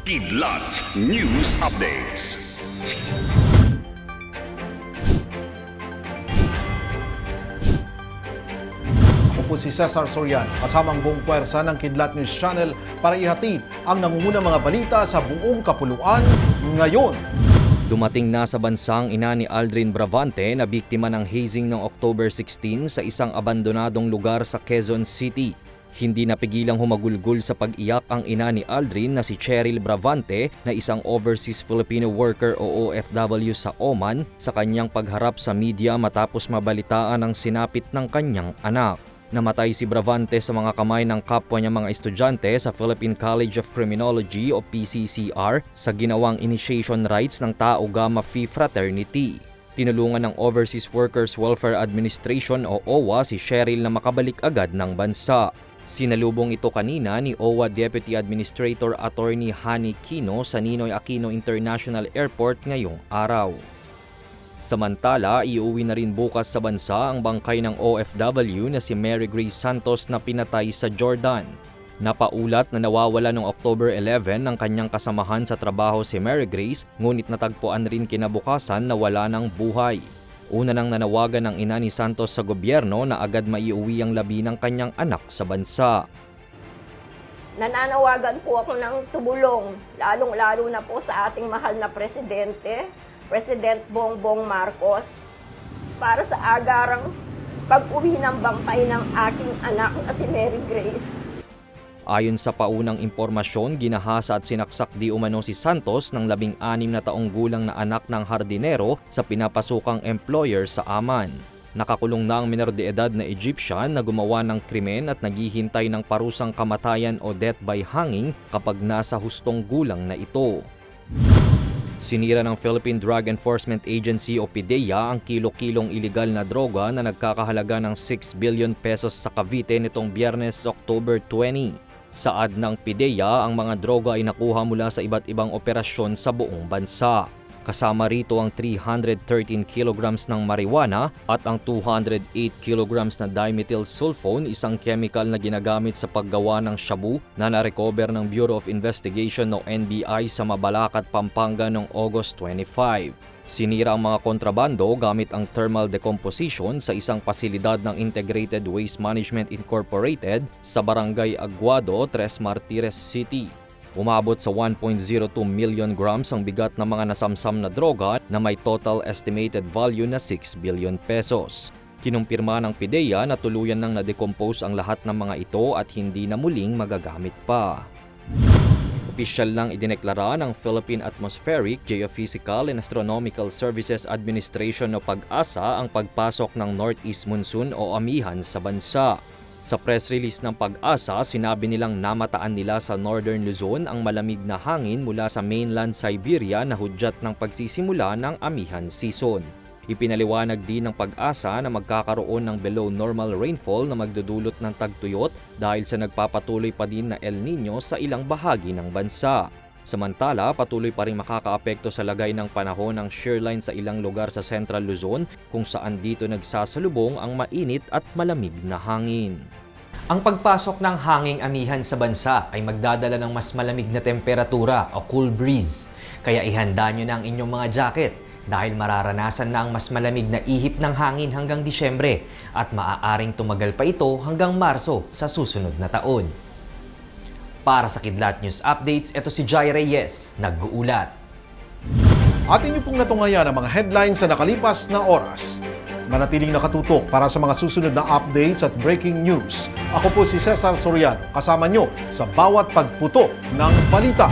Kidlat News Updates. Ako po si Cesar Sorian, kasamang buong puwersa ng Kidlat News Channel para ihatid ang nangungunang mga balita sa buong kapuluan ngayon. Dumating na sa bansang ina ni Aldrin Bravante na biktima ng hazing noong October 16 sa isang abandonadong lugar sa Quezon City. Hindi napigilang humagulgol sa pag-iyak ang ina ni Aldrin na si Cheryl Bravante na isang overseas Filipino worker o OFW sa Oman sa kanyang pagharap sa media matapos mabalitaan ang sinapit ng kanyang anak. Namatay si Bravante sa mga kamay ng kapwa niya mga estudyante sa Philippine College of Criminology o PCCR sa ginawang initiation rites ng Tau Gamma Phi Fraternity. Tinulungan ng Overseas Workers Welfare Administration o OWA si Cheryl na makabalik agad ng bansa. Sinalubong ito kanina ni OWA Deputy Administrator Attorney Hani Kino sa Ninoy Aquino International Airport ngayong araw. Samantala, iuwi na rin bukas sa bansa ang bangkay ng OFW na si Mary Grace Santos na pinatay sa Jordan. Napaulat na nawawala noong October 11 ng kanyang kasamahan sa trabaho si Mary Grace ngunit natagpuan rin kinabukasan na wala ng buhay. Una nang nanawagan ng ina ni Santos sa gobyerno na agad maiuwi ang labi ng kanyang anak sa bansa. Nananawagan po ako ng tumulong, lalong-lalo na po sa ating mahal na presidente, President Bongbong Marcos, para sa agarang pag-uwi ng bangkay ng aking anak na si Mary Grace. Ayon sa paunang impormasyon, ginahasa at sinaksak di umano si Santos ng labing anim na taong gulang na anak ng hardinero sa pinapasukang employer sa Aman. Nakakulong na ang minor de edad na Egyptian na gumawa ng krimen at naghihintay ng parusang kamatayan o death by hanging kapag nasa hustong gulang na ito. Sinira ng Philippine Drug Enforcement Agency o PDEA ang kilo-kilong iligal na droga na nagkakahalaga ng 6 billion pesos sa Cavite nitong biyernes October 20. Saad ng PDEA, ang mga droga ay nakuha mula sa iba't ibang operasyon sa buong bansa. Kasama rito ang 313 kilograms ng marijuana at ang 208 kilograms na dimethyl sulfone, isang chemical na ginagamit sa paggawa ng shabu na narecover ng Bureau of Investigation o NBI sa Mabalacat, Pampanga noong August 25. Sinira ang mga kontrabando gamit ang thermal decomposition sa isang pasilidad ng Integrated Waste Management Incorporated sa Barangay Aguado, Tres Martires City. Umabot sa 1.02 million grams ang bigat ng mga nasamsam na droga na may total estimated value na 6 billion pesos. Kinumpirma ng PIDEA na tuluyan nang na-decompose ang lahat ng mga ito at hindi na muling magagamit pa. Opisyal nang idineklara ng Philippine Atmospheric, Geophysical and Astronomical Services Administration o PAG-ASA ang pagpasok ng Northeast Monsoon o amihan sa bansa. Sa press release ng pag-asa, sinabi nilang namataan nila sa Northern Luzon ang malamig na hangin mula sa mainland Siberia na hudyat ng pagsisimula ng amihan season. Ipinaliwanag din ng pag-asa na magkakaroon ng below normal rainfall na magdudulot ng tagtuyot dahil sa nagpapatuloy pa din na El Nino sa ilang bahagi ng bansa. Samantala, patuloy pa rin makakaapekto sa lagay ng panahon ng shearline sa ilang lugar sa Central Luzon kung saan dito nagsasalubong ang mainit at malamig na hangin. Ang pagpasok ng hanging amihan sa bansa ay magdadala ng mas malamig na temperatura o cool breeze. Kaya ihanda nyo na ang inyong mga jacket dahil mararanasan na ang mas malamig na ihip ng hangin hanggang Disyembre at maaaring tumagal pa ito hanggang Marso sa susunod na taon. Para sa Kidlat News Updates, ito si Jai Reyes, nag-uulat. At inyo pong natungayan ang mga headlines sa nakalipas na oras. Manatiling nakatutok para sa mga susunod na updates at breaking news. Ako po si Cesar Soriano, kasama nyo sa bawat pagputo ng balita.